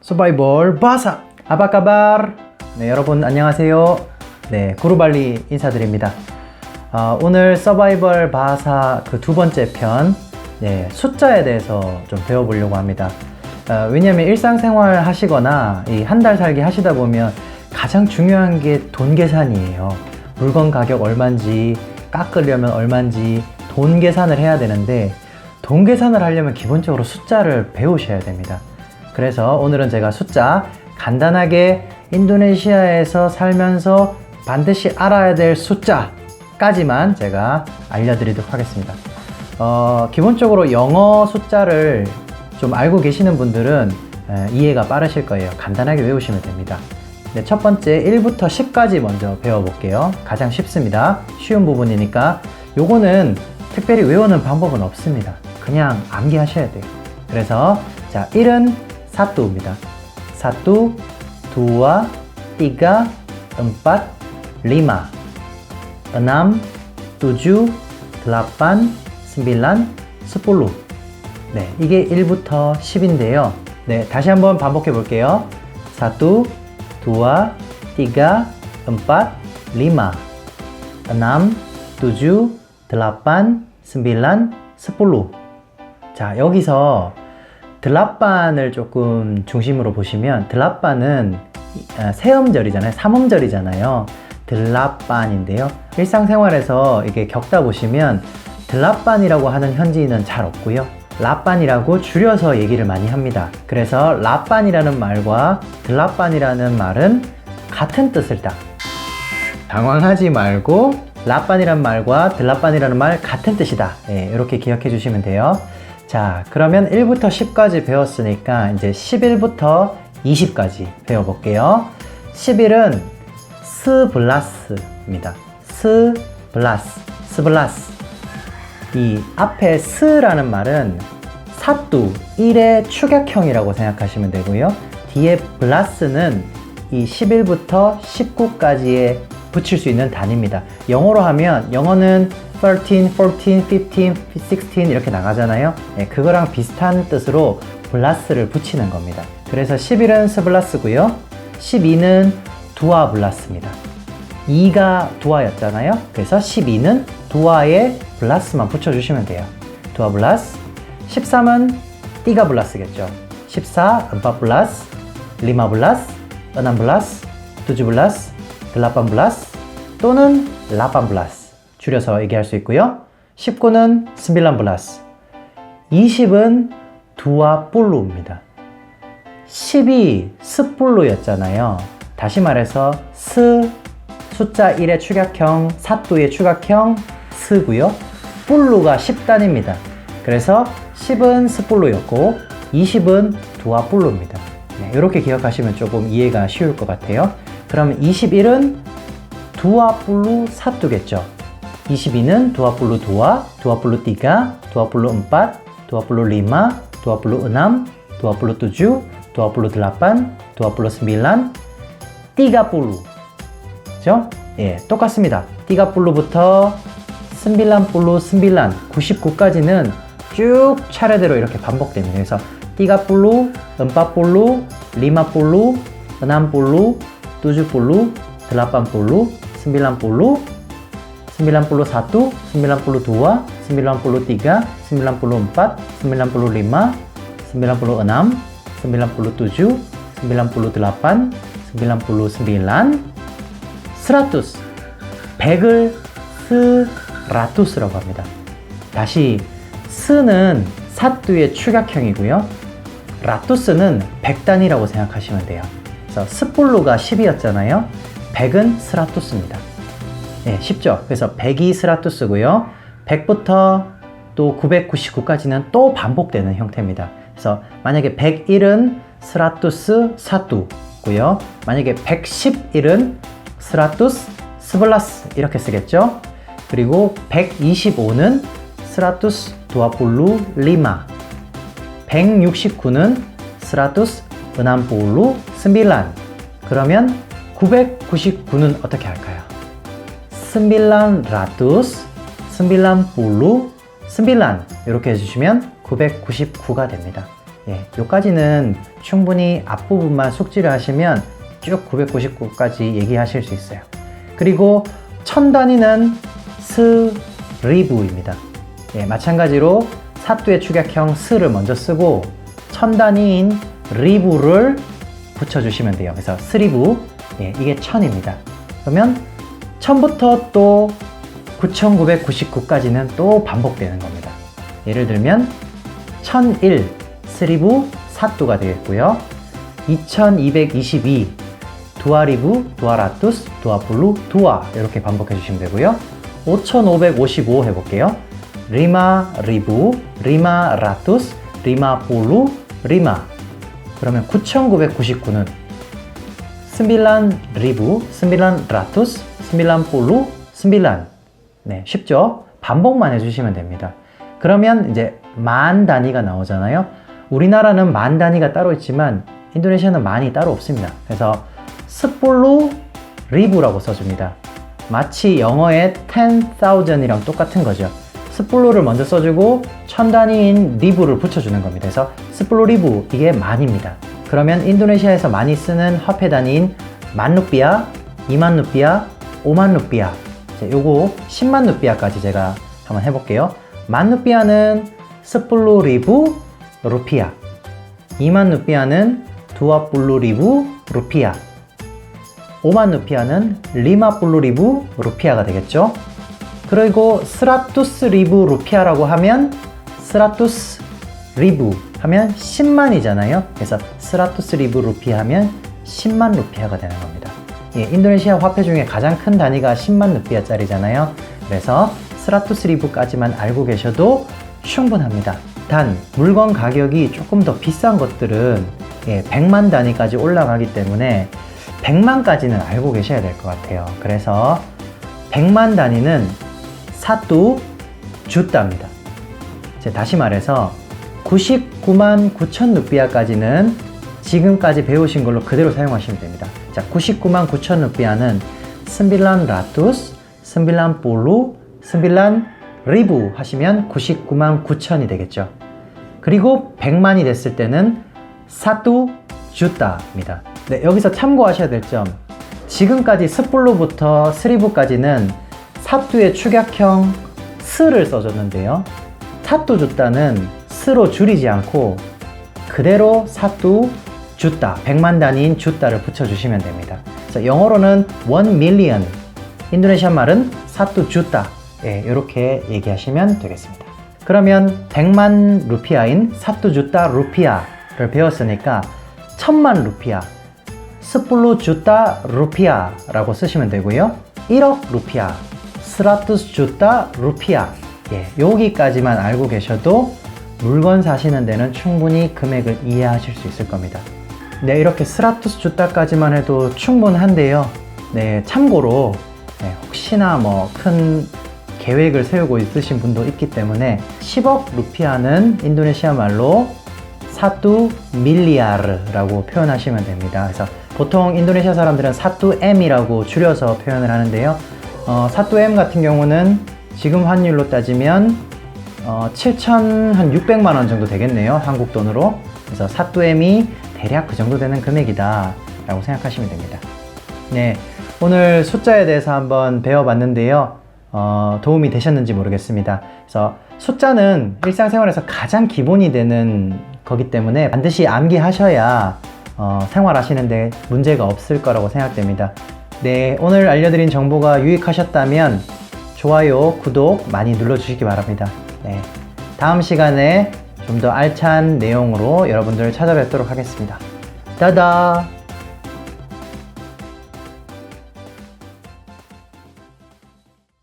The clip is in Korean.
서바이벌 바사 아바카발 네 여러분 안녕하세요. 네 구루발리 인사드립니다. 아, 오늘 서바이벌 바사 그 두 번째 편 네, 숫자에 대해서 좀 배워보려고 합니다. 아, 왜냐하면 일상생활 하시거나 이한달 살기 하시다 보면 가장 중요한 게 돈 계산이에요. 물건 가격 얼마인지 깎으려면 얼마인지 돈 계산을 해야 되는데 돈 계산을 하려면 기본적으로 숫자를 배우셔야 됩니다. 그래서 오늘은 제가 숫자 간단하게 인도네시아에서 살면서 반드시 알아야 될 숫자까지만 제가 알려드리도록 하겠습니다. 어, 기본적으로 영어 숫자를 좀 알고 계시는 분들은 에, 이해가 빠르실 거예요. 간단하게 외우시면 됩니다. 네, 첫 번째 1부터 10까지 먼저 배워볼게요. 가장 쉽습니다. 쉬운 부분이니까 요거는 특별히 외우는 방법은 없습니다. 그냥 암기하셔야 돼요. 그래서 자 1은 사뚜입니다. 사뚜, 두와, tiga, empat, lima, enam, tujuh, delapan, sembilan, sepuluh. 네, 이게 1부터 10인데요. 네, 다시 한번 반복해 볼게요. satu, dua, tiga, empat, lima, enam, tujuh, delapan, sembilan, sepuluh. 자, 여기서 드랍반을 조금 중심으로 보시면 드랍반은 아, 세음절이잖아요. 삼음절이잖아요. 드랍반인데요. 일상생활에서 이게 겪다 보시면 드랍반이라고 하는 현지인은 잘 없고요. 라반이라고 줄여서 얘기를 많이 합니다. 그래서 라반이라는 말과 드랍반이라는 말은 같은 뜻을 다 당황하지 말고 라반이란 말과 들라반이라는 말 같은 뜻이다. 예, 이렇게 기억해 주시면 돼요. 자, 그러면 1부터 10까지 배웠으니까 이제 11부터 20까지 배워볼게요. 11은 스블라스입니다. 스블라스, 스블라스. 이 앞에 스라는 말은 사뚜, 1의 축약형이라고 생각하시면 되고요. 뒤에 블라스는 이 11부터 19까지의 붙일 수 있는 단위입니다. 영어로 하면 영어는 13, 14, 15, 16 이렇게 나가잖아요. 네, 그거랑 비슷한 뜻으로 블라스를 붙이는 겁니다. 그래서 11은 스블라스고요. 12는 두아 블라스입니다. 2가 두아였잖아요. 그래서 12는 두아에 블라스만 붙여주시면 돼요. 두아 블라스. 13은 띠가 블라스겠죠. 14, 음파 블라스, 리마 블라스, 은한 블라스, 두주 블라스, 글라판 블라스 또는 라판 블라스 줄여서 얘기할 수 있고요. 19는 스밀란 블라스 20은 두아 볼루입니다. 10이 스볼루였잖아요. 다시 말해서 스 숫자 1의 축약형, 사뚜의 축약형 스고요. 볼루가 10단입니다. 그래서 10은 스볼루였고 20은 두아 볼루입니다. 네, 이렇게 기억하시면 조금 이해가 쉬울 것 같아요. 그러면 21은 두아플루 사뚜겠죠. 22는 두아플루 두아, 두아플루 띠가, 두아플루 음pat, 두아플루 리마, 두아플루 enam, 두아플루 tujuh, 두아플루 delapan, 두아플루 sembilan, 띠가플루. 그죠? 예, 똑같습니다. 띠가플루부터 스빌란플루, 스빌란, 99까지는 쭉 차례대로 이렇게 반복됩니다. 그래서 띠가플루, 음빠플루, 리마플루, enam플루, 70, 80, 90, 91, 92, 93, 94, 95, 96, 97, 98, 99, 100, 100을 스라투스라고 합니다. 다시 스는 사뚜의 축약형이고요. 라투스는 100단이라고 생각하시면 돼요. 그래서 스폴로가 10이었잖아요. 100은 스라투스입니다. 예, 쉽죠? 그래서 100이 스라투스고요. 100부터 또 999까지는 또 반복되는 형태입니다. 그래서 만약에 101은 스라투스 사투고요. 만약에 111은 스라투스 스블라스 이렇게 쓰겠죠? 그리고 125는 스라투스 두아폴루 리마 169는 스라투스 은함볼루 스밀란 그러면 999는 어떻게 할까요? 스밀란 라투스 스밀란 볼루 스밀란 이렇게 해주시면 999가 됩니다 예, 요까지는 충분히 앞부분만 숙지를 하시면 쭉 999까지 얘기하실 수 있어요. 그리고 천 단위는 스리부입니다. 예, 마찬가지로 사두의 축약형 스를 먼저 쓰고 천 단위인 리부를 붙여주시면 돼요. 그래서 스리부, 예, 이게 천입니다. 그러면 천부터 또 9999까지는 또 반복되는 겁니다. 예를 들면 1001 스리부 사두가 되겠고요. 2222 두아리부 두아라투스 두아블루 두아 이렇게 반복해 주시면 되고요. 5555 해볼게요. 리마 리부 리마 라투스 리마 볼루 리마 그러면 9999는 스밀란 리부 스밀란 라투스 스밀란 볼루 스밀란 네 쉽죠? 반복만 해주시면 됩니다. 그러면 이제 만 단위가 나오잖아요. 우리나라는 만 단위가 따로 있지만 인도네시아는 만이 따로 없습니다. 그래서 스폴로 리브라고 써줍니다. 마치 영어의 10,000이랑 똑같은 거죠. 스폴로를 먼저 써주고 천 단위인 리브를 붙여주는 겁니다. 그래서 스폴로 리브 이게 만입니다. 그러면 인도네시아에서 많이 쓰는 화폐 단위인 만 루피아, 2만 루피아, 5만 루피아 요거 10만 루피아까지 제가 한번 해볼게요. 만 루피아는 스폴로 리브 루피아 2만 루피아는 두아뿔루 리브 루피아 5만 루피아는 리마뿔루 리브 루피아가 되겠죠. 그리고 스라투스 리브 루피아라고 하면 스라투스 리브 하면 10만이잖아요. 그래서 스라투스 리브 루피아 하면 10만 루피아가 되는 겁니다. 예, 인도네시아 화폐 중에 가장 큰 단위가 10만 루피아짜리잖아요. 그래서 스라투스 리브까지만 알고 계셔도 충분합니다. 단 물건 가격이 조금 더 비싼 것들은 예, 100만 단위까지 올라가기 때문에 100만까지는 알고 계셔야 될 것 같아요. 그래서 100만 단위는 사뚜 주따입니다. 다시 말해서 99만 9천 루피아까지는 지금까지 배우신 걸로 그대로 사용하시면 됩니다. 자, 99만 9천 루피아는 스빌란 라투스, 스빌란 볼루, 스빌란 리부 하시면 99만 9천이 되겠죠. 그리고 100만이 됐을 때는 사뚜 주따입니다. 네, 여기서 참고하셔야 될 점. 지금까지 스플로부터 스리부까지는 사뚜의 축약형 스를 써줬는데요. 사뚜 주따는 스로 줄이지 않고 그대로 사뚜 주따, 100만 단위인 주따를 붙여주시면 됩니다. 그래서 영어로는 1 million, 인도네시아 말은 사뚜 주따, 예, 이렇게 얘기하시면 되겠습니다. 그러면 100만 루피아인 사뚜 주따 루피아를 배웠으니까 1000만 루피아, 스플로 주따 루피아라고 쓰시면 되고요. 1억 루피아, 스라투스 주따 루피아. 예, 여기까지만 알고 계셔도 물건 사시는 데는 충분히 금액을 이해하실 수 있을 겁니다. 네, 이렇게 스라투스 주따까지만 해도 충분한데요. 네, 참고로 네, 혹시나 뭐 큰 계획을 세우고 있으신 분도 있기 때문에 10억 루피아는 인도네시아 말로 사뚜 밀리아르라고 표현하시면 됩니다. 그래서 보통 인도네시아 사람들은 사뚜 M이라고 줄여서 표현을 하는데요. 어, 사뚜 M 같은 경우는 지금 환율로 따지면 어, 7,600만 원 정도 되겠네요. 한국 돈으로. 그래서 사뚜 M이 대략 그 정도 되는 금액이다 라고 생각하시면 됩니다. 네. 오늘 숫자에 대해서 한번 배워봤는데요. 어, 도움이 되셨는지 모르겠습니다. 그래서 숫자는 일상생활에서 가장 기본이 되는 거기 때문에 반드시 암기하셔야 어, 생활하시는데 문제가 없을 거라고 생각됩니다. 네, 오늘 알려드린 정보가 유익하셨다면 좋아요, 구독 많이 눌러주시기 바랍니다. 네, 다음 시간에 좀 더 알찬 내용으로 여러분들을 찾아뵙도록 하겠습니다. 따다!